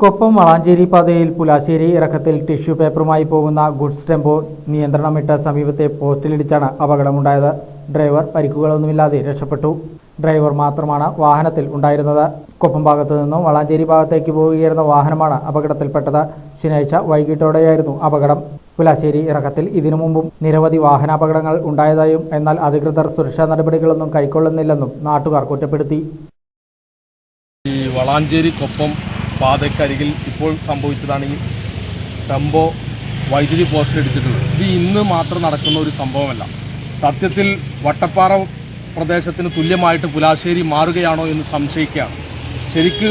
കൊപ്പം വളാഞ്ചേരി പാതയിൽ പുലാശ്ശേരി ഇറക്കത്തിൽ ടിഷ്യൂ പേപ്പറുമായി പോകുന്ന goods tempo നിയന്ത്രണമിട്ട സമീപത്തെ പോസ്റ്റിലിടിച്ചാണ് അപകടമുണ്ടായത്. ഡ്രൈവർ പരിക്കുകളൊന്നുമില്ലാതെ രക്ഷപ്പെട്ടു. ഡ്രൈവർ മാത്രമാണ് വാഹനത്തിൽ ഉണ്ടായിരുന്നത്. കൊപ്പം ഭാഗത്തു നിന്നും വളാഞ്ചേരി ഭാഗത്തേക്ക് പോവുകയായിരുന്ന വാഹനമാണ് അപകടത്തിൽപ്പെട്ടത്. ശനിയാഴ്ച വൈകിട്ടോടെയായിരുന്നു അപകടം. പുലാശ്ശേരി ഇറക്കത്തിൽ ഇതിനു മുമ്പും നിരവധി വാഹനാപകടങ്ങൾ ഉണ്ടായതായും എന്നാൽ അധികൃതർ സുരക്ഷാ നടപടികളൊന്നും കൈക്കൊള്ളുന്നില്ലെന്നും നാട്ടുകാർ കുറ്റപ്പെടുത്തി. വളാഞ്ചേരി കൊപ്പം പാതക്കരികിൽ ഇപ്പോൾ സംഭവിച്ചതാണ് ഈ ടെമ്പോ വൈദ്യുതി പോസ്റ്റ് ഇടിച്ചിട്ടുള്ളത്. ഇത് ഇന്ന് മാത്രം നടക്കുന്ന ഒരു സംഭവമല്ല. സത്യത്തിൽ വട്ടപ്പാറ പ്രദേശത്തിന് തുല്യമായിട്ട് പുലാശ്ശേരി മാറുകയാണോ എന്ന് സംശയിക്കുകയാണ്. ശരിക്ക്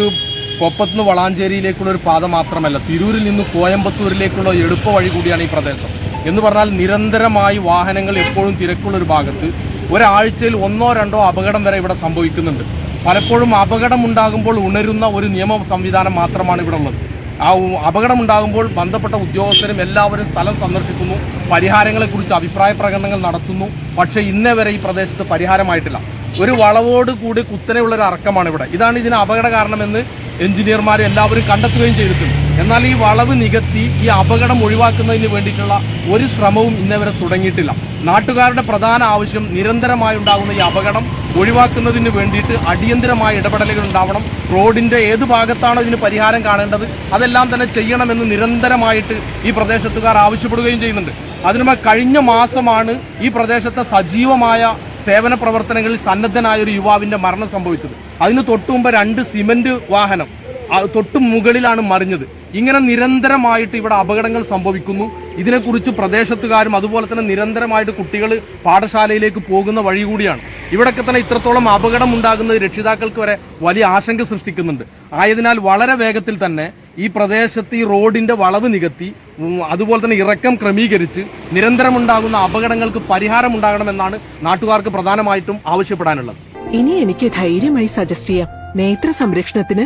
കൊപ്പത്തുനിന്ന് വളാഞ്ചേരിയിലേക്കുള്ള ഒരു പാത മാത്രമല്ല തിരൂരിൽ നിന്ന് കോയമ്പത്തൂരിലേക്കുള്ള എളുപ്പ വഴി കൂടിയാണ് ഈ പ്രദേശം. എന്ന് പറഞ്ഞാൽ നിരന്തരമായി വാഹനങ്ങൾ എപ്പോഴും തിരക്കുള്ള ഒരു ഭാഗത്ത് ഒരാഴ്ചയിൽ ഒന്നോ രണ്ടോ അപകടം വരെ ഇവിടെ സംഭവിക്കുന്നുണ്ട്. പലപ്പോഴും അപകടമുണ്ടാകുമ്പോൾ ഉണരുന്ന ഒരു നിയമ സംവിധാനം മാത്രമാണ് ഇവിടെ ഉള്ളത്. ആ അപകടമുണ്ടാകുമ്പോൾ ബന്ധപ്പെട്ട ഉദ്യോഗസ്ഥരും എല്ലാവരും സ്ഥലം സന്ദർശിക്കുന്നു പരിഹാരങ്ങളെക്കുറിച്ച് അഭിപ്രായ പ്രകടനങ്ങൾ നടത്തുന്നു. പക്ഷേ ഇന്നേ വരെ ഈ പ്രദേശത്ത് പരിഹാരമായിട്ടില്ല. ഒരു വളവോട് കൂടി കുത്തനെയുള്ള ഒരു അറക്കമാണ് ഇവിടെ. ഇതാണ് ഇതിന് അപകട കാരണമെന്ന് എഞ്ചിനീയർമാർ എല്ലാവരും കണ്ടെത്തുകയും ചെയ്തിട്ടുണ്ട്. എന്നാൽ ഈ വളവ് നികത്തി ഈ അപകടം ഒഴിവാക്കുന്നതിന് വേണ്ടിയിട്ടുള്ള ഒരു ശ്രമവും ഇന്നേ വരെ തുടങ്ങിയിട്ടില്ല. നാട്ടുകാരുടെ പ്രധാന ആവശ്യം നിരന്തരമായി ഉണ്ടാകുന്ന ഈ അപകടം ഒഴിവാക്കുന്നതിന് വേണ്ടിയിട്ട് അടിയന്തരമായ ഇടപെടലുകൾ ഉണ്ടാവണം. റോഡിന്റെ ഏത് ഭാഗത്താണോ ഇതിന് പരിഹാരം കാണേണ്ടത് അതെല്ലാം തന്നെ ചെയ്യണമെന്ന് നിരന്തരമായിട്ട് ഈ പ്രദേശത്തുകാർ ആവശ്യപ്പെടുകയും ചെയ്യുന്നുണ്ട്. അതിനുമേ കഴിഞ്ഞ മാസമാണ് ഈ പ്രദേശത്തെ സജീവമായ സേവന പ്രവർത്തനങ്ങളിൽ സന്നദ്ധനായ ഒരു യുവാവിന്റെ മരണം സംഭവിച്ചത്. അതിന് തൊട്ടുമുമ്പ് രണ്ട് സിമന്റ് വാഹനം തൊട്ട് മുകളിലാണ് മറിഞ്ഞത്. ഇങ്ങനെ നിരന്തരമായിട്ട് ഇവിടെ അപകടങ്ങൾ സംഭവിക്കുന്നു. ഇതിനെക്കുറിച്ച് പ്രദേശത്തുകാരും അതുപോലെ തന്നെ നിരന്തരമായിട്ട് കുട്ടികൾ പാഠശാലയിലേക്ക് പോകുന്ന വഴി കൂടിയാണ്. ഇവിടൊക്കെ തന്നെ ഇത്രത്തോളം അപകടം ഉണ്ടാകുന്നത് രക്ഷിതാക്കൾക്ക് വരെ വലിയ ആശങ്ക സൃഷ്ടിക്കുന്നുണ്ട്. ആയതിനാൽ വളരെ വേഗത്തിൽ തന്നെ ഈ പ്രദേശത്ത് ഈ റോഡിന്റെ വളവ് നികത്തി അതുപോലെ തന്നെ ഇറക്കം ക്രമീകരിച്ച് നിരന്തരമുണ്ടാകുന്ന അപകടങ്ങൾക്ക് പരിഹാരം ഉണ്ടാകണമെന്നാണ് നാട്ടുകാർക്ക് പ്രധാനമായിട്ടും ആവശ്യപ്പെടാനുള്ളത്. ഇനി എനിക്ക് ധൈര്യമായി സജസ്റ്റ് ചെയ്യാം. നേത്ര സംരക്ഷണത്തിന്